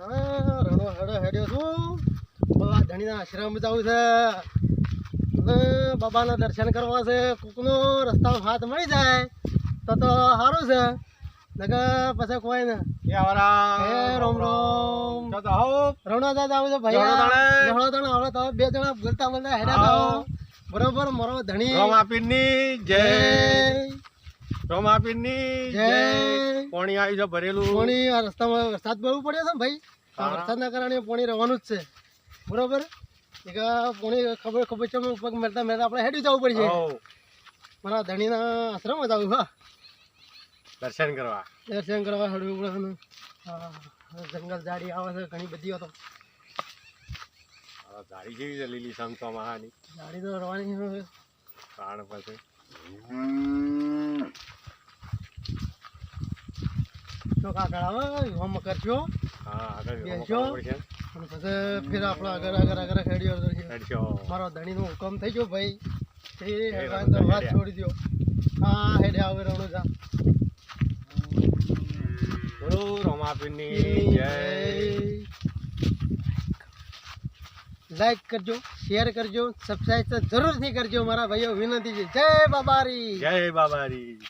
હા રણો હેડો હેડ્યો છું. બાબા ધણીના આશ્રમ જવું છે. બાબાના દર્શન કરવા છે. કોકનો રસ્તા હાથ મળી જાય તો તો સારું છે. નકર પછી કોઈ ને. રોમ રોમ રણો દાદા આવું છે ભાઈ. રણો દાણે. આવડે તો બે જણા બોલતા બોલતા હેડ્યા બરોબર મારો ધણી. જય. જય રોમાપીરની જય. જય. પોણી આવી છે ભરેલું. પાણી આ રસ્તામાં વરસાદ બહુ પડ્યો છે ને ભાઈ. વરસાદના કારણે પાણી રહેવાનું જ છે. બરોબર? એક પાણી ખબર ખબર છે પગ મેળતા મેળતા આપણે હેડી જવું પડશે. મારા ધણીના આશ્રમ જ આવું હા. દર્શન કરવા. દર્શન કરવા હળવું પડે જંગલ ઝાડી આવે છે ઘણી બધી તો આ ઝાડી જેવી છે લીલી સંતો મહાની ઝાડી તો રવાની કારણ પછી તો કાકડા આવે હોમ કરજો. હા બેસજો. અને પછી ફેર આપણે આગળ આગળ આગળ હેડીઓ હેડશો. મારો ધણીનો હુકમ થઈ ગયો ભાઈ. એ રણો વાત. છોડી દો હા હેડે આવે બોલો જય. લાઈક કરજો શેર કરજો સબસ્ક્રાઈબ તો જરૂરથી કરજો મારા ભાઈઓ વિનંતી છે. જય બાબારી. જય બાબારી.